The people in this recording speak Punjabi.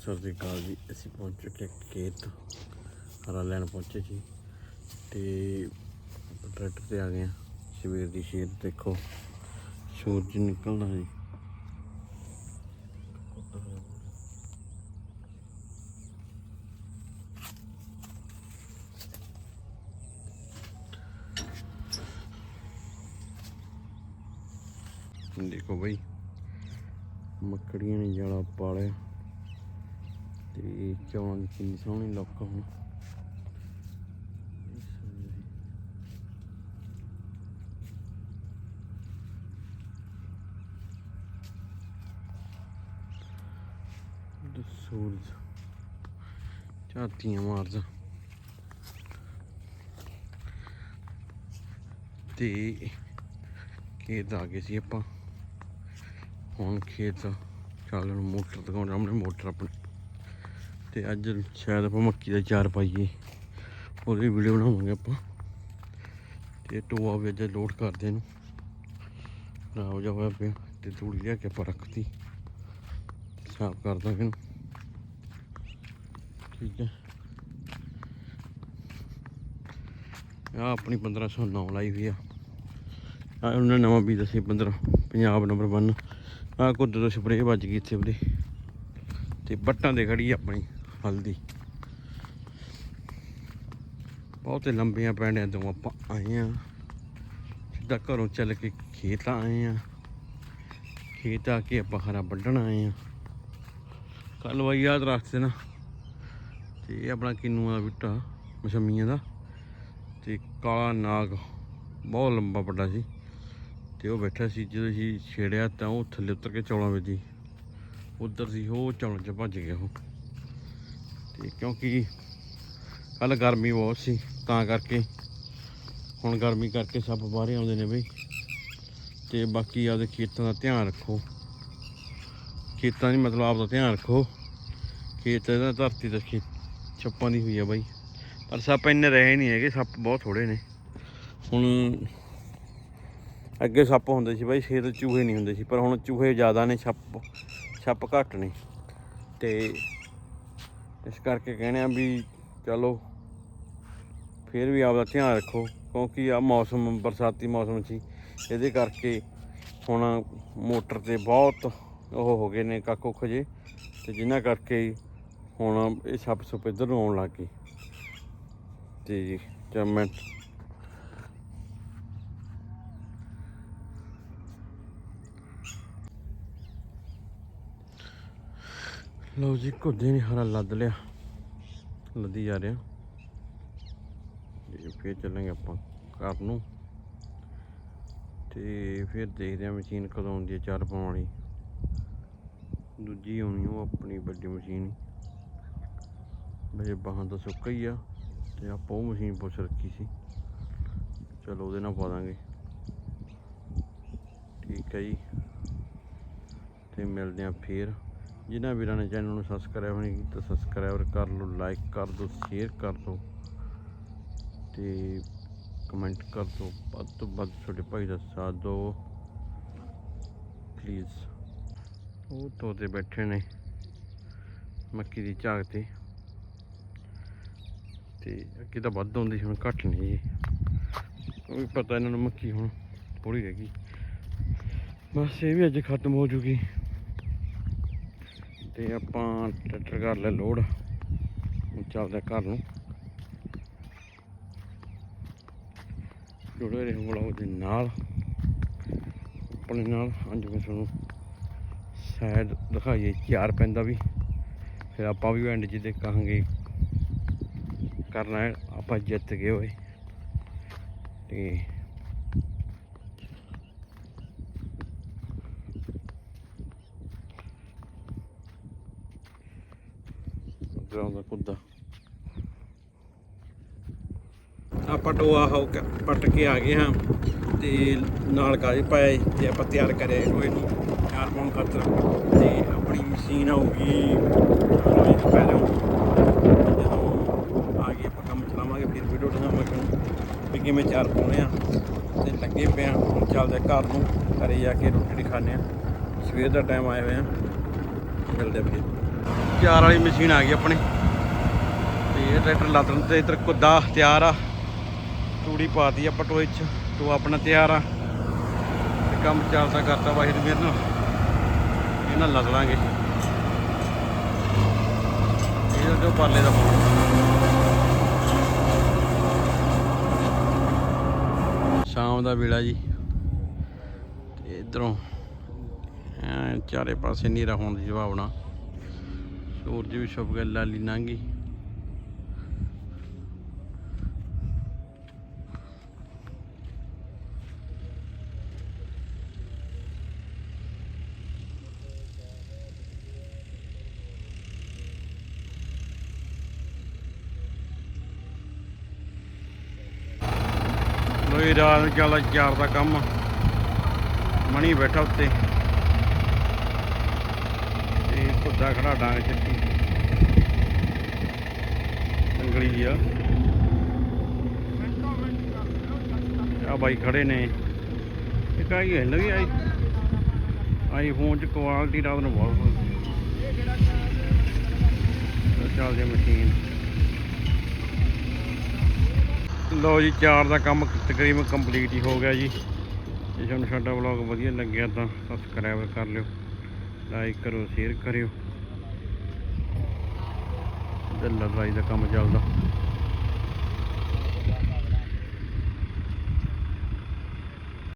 ਸਤਿ ਸ਼੍ਰੀ ਅਕਾਲ ਜੀ, ਅਸੀਂ ਪਹੁੰਚ ਚੁੱਕੇ ਖੇਤ, ਹਰਾ ਲੈਣ ਪਹੁੰਚੇ ਸੀ ਤੇ ਆਪਾਂ ਟਰੈਕਟਰ ਤੇ ਆ ਗਏ ਹਾਂ, ਸਵੇਰ ਦੀ ਸ਼ੇਰ ਦੇਖੋ, ਸੂਰਜ ਨਿਕਲਦਾ ਜੀ। ਦੇਖੋ ਬਈ, ਮੱਕੜੀਆਂ ਨੇ ਜਾਲਾ ਪਾਲਿਆ। ਤੇ ਚੌਲਾਂ ਦੀ ਕਿੰਨੀ ਸੋਹਣੀ ਲੁੱਕ ਹੁਣ ਤੇ ਸੂਰਜ ਝਾਤੀਆਂ ਮਾਰਦਾ ਤੇ ਖੇਤ ਆ ਗਏ ਸੀ ਆਪਾਂ ਹੁਣ ਖੇਤ ਚੱਲ ਨੂੰ ਮੋਟਰ ਦਿਖਾਉਣਾ ਆਪਣੇ ਮੋਟਰ ਆਪਣੀ ਤੇ ਅੱਜ ਸ਼ਾਇਦ ਆਪਾਂ ਮੱਕੀ ਦਾ ਚਾਰ ਪਾਈਏ। ਉਹਦੀ ਵੀਡੀਓ ਬਣਾਵਾਂਗੇ ਆਪਾਂ। ਤੇ ਟੋਆ ਵੀ ਅੱਜ ਲੋਡ ਕਰਦੇ ਇਹਨੂੰ। ਖਰਾਬ ਜਾ ਹੋਇਆ ਪਿਆ ਤੇ ਤੂੜੀ ਲਿਆ ਕੇ ਆਪਾਂ ਰੱਖਤੀ। ਸਾਫ਼ ਕਰ ਦਾਂਗੇ ਇਹਨੂੰ। ਠੀਕ ਹੈ। ਆ ਆਪਣੀ 1509 ਲਾਈ ਹੋਈ ਆ। ਆ ਉਹਨਾਂ ਨਵਾਂ ਵੀ ਦੱਸੀ 15 ਪੰਜਾਬ ਨੰਬਰ 1 ਆ ਕੁੱਦ ਤੋਂ ਸਪਰੇਅ ਵੱਜ ਗਈ ਇੱਥੇ ਉਹਦੇ। ਤੇ ਬੱਟਾਂ ਦੇ ਖੜੀ ਆਪਣੀ। ਹਲਦੀ ਬਹੁਤੇ ਲੰਬੀਆਂ ਪੈਣਿਆਂ ਤੋਂ ਆਪਾਂ ਆਏ ਆ। ਸਿੱਧਾ ਘਰੋਂ ਚੱਲ ਕੇ ਖੇਤ ਆਏ ਆ। ਖੇਤ ਆ ਕੇ ਆਪਾਂ ਹਰਾ ਵੱਢਣ ਆਏ ਆ। ਕੱਲ ਵਈ ਯਾਦ ਰੱਖਦੇ ਨਾ। ਤੇ ਇਹ ਆਪਣਾ ਕਿੰਨੂਆਂ ਦਾ ਬੂਟਾ, ਮਸ਼ਮੀਆਂ ਦਾ। ਤੇ ਕਾਲਾ ਨਾਗ, ਬਹੁਤ ਲੰਬਾ ਵੱਡਾ ਸੀ। ਤੇ ਉਹ ਬੈਠਾ ਸੀ, ਜਦੋਂ ਅਸੀਂ ਛੇੜਿਆ ਤਾਂ ਉਹ ਥੱਲੇ ਉਤਰ ਕੇ ਚੌਲਾਂ ਵਿੱਚ। ਹੀ ਉਧਰ ਸੀ, ਉਹ ਚੌਲਾਂ 'ਚ ਭੱਜ ਗਿਆ ਉਹ। ਤੇ ਕਿਉਂਕਿ ਕੱਲ ਗਰਮੀ ਬਹੁਤ ਸੀ, ਤਾਂ ਕਰਕੇ ਹੁਣ ਗਰਮੀ ਕਰਕੇ ਸੱਪ ਬਾਹਰੇ ਆਉਂਦੇ ਨੇ ਬਈ। ਤੇ ਬਾਕੀ ਆਪਦੇ ਖੇਤਾਂ ਦਾ ਧਿਆਨ ਰੱਖੋ। ਖੇਤਾਂ ਦੀ ਮਤਲਬ ਆਪਦਾ ਧਿਆਨ ਰੱਖੋ। ਖੇਤ ਇਹਦਾ ਧਰਤੀ ਦਾ ਖੇਤ ਛੱਪਾਂ ਦੀ ਹੋਈ ਆ ਬਾਈ। ਪਰ ਸੱਪ ਇੰਨੇ ਰਹੇ ਨਹੀਂ ਹੈਗੇ, ਸੱਪ ਬਹੁਤ ਥੋੜੇ ਨੇ। ਹੁਣ ਅੱਗੇ ਸੱਪ ਹੁੰਦੇ ਸੀ ਬਾਈ ਛੇ ਚੂਹੇ ਨਹੀਂ ਹੁੰਦੇ ਸੀ, ਪਰ ਹੁਣ ਚੂਹੇ ਜ਼ਿਆਦਾ ਨੇ, ਸੱਪ ਸੱਪ ਘੱਟ ਨੇ। ਤੇ ਇਸ ਕਰਕੇ ਕਹਿੰਦੇ ਆ ਵੀ ਚਲੋ, ਫਿਰ ਵੀ ਆਪਦਾ ਧਿਆਨ ਰੱਖੋ, ਕਿਉਂਕਿ ਆ ਮੌਸਮ, ਬਰਸਾਤੀ ਮੌਸਮ ਸੀ, ਇਹਦੇ ਕਰਕੇ ਹੁਣ ਮੋਟਰ ਤੇ ਬਹੁਤ ਉਹ ਹੋ ਗਏ ਨੇ ਕੱਖ ਜੇ, ਤੇ ਜਿਨ੍ਹਾਂ ਕਰਕੇ ਹੁਣ ਇਹ ਸੱਪ ਸੁੱਪ ਇੱਧਰ ਨੂੰ ਆਉਣ ਲੱਗ ਗਈ ਤੇ ਜੀ ਚਮੈਂ ਲਓ ਜੀ ਕੁੱਦੇ ਨੇ ਹਰਾ ਲੱਦ ਲਿਆ। ਲੱਦੀ ਜਾ ਰਿਹਾ। ਤੇ ਫਿਰ ਚੱਲਾਂਗੇ ਆਪਾਂ ਘਰ ਨੂੰ। ਤੇ ਫਿਰ ਦੇਖਦੇ ਆ ਮਸ਼ੀਨ ਕਦੋਂ ਆਉਂਦੀ ਹੈ, ਚਾਰ ਪਾਉਣ ਵਾਲੀ। ਦੂਜੀ ਆਉਣੀ ਉਹ ਆਪਣੀ ਵੱਡੀ ਮਸ਼ੀਨ। ਮੇਰੇ ਬਾਹਾਂ ਤਾਂ ਸੁੱਕ ਹੀ ਆ, ਤੇ ਆਪਾਂ ਉਹ ਮਸ਼ੀਨ ਪੁੱਛ ਰੱਖੀ ਸੀ। ਚਲੋ ਉਹਦੇ ਨਾਲ ਪਾ ਦਾਂਗੇ। ਠੀਕ ਹੈ ਜੀ। ਤੇ ਮਿਲਦੇ ਆ ਫੇਰ। ਜਿਨ੍ਹਾਂ ਵੀਰਾਂ ਨੇ ਚੈਨਲ ਨੂੰ ਸਬਸਕ੍ਰਾਈਬ ਨਹੀਂ ਕੀਤਾ ਸਬਸਕ੍ਰਾਈਬ ਕਰ ਲਓ ਲਾਈਕ ਕਰ ਦਿਓ ਸ਼ੇਅਰ ਕਰ ਦਿਓ ਤੇ ਕਮੈਂਟ ਕਰ ਦਿਓ। ਵੱਧ ਤੋਂ ਵੱਧ ਛੋਟੇ ਭਾਈ ਦਾ ਸਾਥ ਦਿਓ। ਪਲੀਜ਼ ਉਹ ਤੋਤੇ ਬੈਠੇ ਨੇ ਮੱਕੀ ਦੀ ਝਾਗ ਤੇ। ਤੇ ਅੱਗੇ ਤਾਂ ਵੱਧ ਹੁੰਦੀ ਸੀ, ਹੁਣ ਘੱਟ ਨਹੀਂ ਜੀ। ਉਹ ਵੀ ਪਤਾ ਇਹਨਾਂ ਨੂੰ ਮੱਕੀ ਹੁਣ ਥੋੜੀ ਰਹਿ ਗਈ। ਬਸ ਇਹ ਵੀ ਅੱਜ ਖਤਮ ਹੋ ਜੂਗੀ। ਤੇ ਆਪਾਂ ਟਰੈਕਟਰ ਕਰ ਲੈ ਲੋਡ। ਹੁਣ ਚੱਲਦੇ ਘਰ ਨੂੰ। ਜੁੜੇ ਰਹੋ ਬਲੌਗ ਦੇ ਨਾਲ। ਆਪਣੇ ਨਾਲ, ਅੱਜ ਮੈਂ ਤੁਹਾਨੂੰ ਸ਼ਾਇਦ ਦਿਖਾਈਏ ਚਾਰ ਪੈਂਦਾ ਵੀ। ਫਿਰ ਆਪਾਂ ਵੀ ਐਂਡ 'ਚ ਕਹਾਂਗੇ ਕਰਨਾ ਹੈ, ਆਪਾਂ ਜਿੱਤ ਗਏ ਹੋਏ। ਤੇ ਗਰਾਉਂਡ ਕੁੱਦਾ। ਆਪਾਂ ਟੋਆ ਹੋ ਕੇ ਪੱਟ ਕੇ ਆ ਗਏ ਹਾਂ ਤੇ ਨਾਲ ਕਾਜ ਪਾਇਆ ਸੀ ਤੇ ਆਪਾਂ ਤਿਆਰ ਕਰਿਆ ਟੋਏ ਨੂੰ। ਚਾਰ ਪਾਉਣ ਖਾਤਰ। ਤੇ ਆਪਣੀ ਮਸ਼ੀਨ ਆਊਗੀ ਲੋਹੇ ਦੀ ਜਦੋਂ ਆ ਗਈ ਆਪਾਂ ਕੰਮ ਚਲਾਵਾਂਗੇ, ਫਿਰ ਵੀਡੀਓ ਦਿਖਾਵਾਂਗੇ ਵੀ ਕਿਵੇਂ ਚਾਰ ਪਾਉਣੇ ਆ। ਤੇ ਲੱਗੇ ਪਏ ਆ, ਹੁਣ ਚੱਲਦੇ ਘਰ ਨੂੰ। ਘਰੇ ਜਾ ਕੇ ਰੋਟੀ ਖਾਣੇ ਆ। ਸਵੇਰ ਦਾ ਟਾਈਮ ਆਏ ਹੋਏ ਹੋਇਆ ਮਿਲਦੇ ਫਿਰ। ਚਾਰ ਵਾਲੀ ਮਸ਼ੀਨ ਆ ਗਈ ਆਪਣੇ। ਤੇ ਇਹ ਟਰੈਕਟਰ ਲੱਦਣ ਤੇ ਇਧਰ ਕੁੱਦਾ ਤਿਆਰ ਆ। ਤੂੜੀ ਪਾਤੀ ਆਪਾਂ ਟੋਏ 'ਚ ਟੋ ਆਪਣਾ ਤਿਆਰ ਆ। ਤੇ ਕੰਮ ਚੱਲਦਾ ਕਰਤਾ ਵਾਹਿਗੁਰੂ ਮੇਰੇ ਨਾਲ ਇਹਨਾਂ ਲੱਦ ਲਾਂਗੇ। ਇਹਦਾ ਜੋ ਪਾਲੇ ਦਾ ਫੋਨ ਸ਼ਾਮ ਦਾ ਵੇਲਾ ਜੀ। ਤੇ ਇਧਰੋਂ ਚਾਰੇ ਪਾਸੇ ਨੀਰਾ ਹੋਣ ਦੀ ਸੰਭਾਵਨਾ। ਸੂਰਜ ਵੀ ਛੁਪ ਗਿਆ ਲਾਲੀ ਲੰਘੀ ਲੋਈ ਰਾਤ ਨੂੰ ਚੱਲਦਾ ਚਾਰ ਦਾ ਕੰਮ ਮਣੀ ਬੈਠਾ ਉੱਤੇ। ਤੇ ਕੁੱਦਾ ਖੜਾ ਡਾਂਗ ਚੱਕੀ। ਜੰਗਲੀ ਆ। ਆ ਬਾਈ ਖੜੇ ਨੇ। ਇੱਕ ਆਈ ਹੈ ਨਵੀਂ ਆਈ। ਆਈਫੋਨ ਚ ਕੁਆਲਿਟੀ ਰਾਤ ਨੂੰ ਬਹੁਤ ਚੱਲ ਜੇ ਮਸ਼ੀਨ। ਲਓ ਜੀ, ਚਾਰ ਦਾ ਕੰਮ ਤਕਰੀਬਨ ਕੰਪਲੀਟ ਹੀ ਹੋ ਗਿਆ ਜੀ। ਜੇ ਤੁਹਾਨੂੰ ਸਾਡਾ ਵਲੌਗ ਵਧੀਆ ਲੱਗਿਆ ਤਾਂ ਸਬਸਕ੍ਰਾਈਬ ਕਰ ਲਿਓ। ਲਾਈਕ ਕਰੋ ਸ਼ੇਅਰ ਕਰਿਓ। ਤੇ ਲੜਾਈ ਦਾ ਕੰਮ ਚੱਲਦਾ।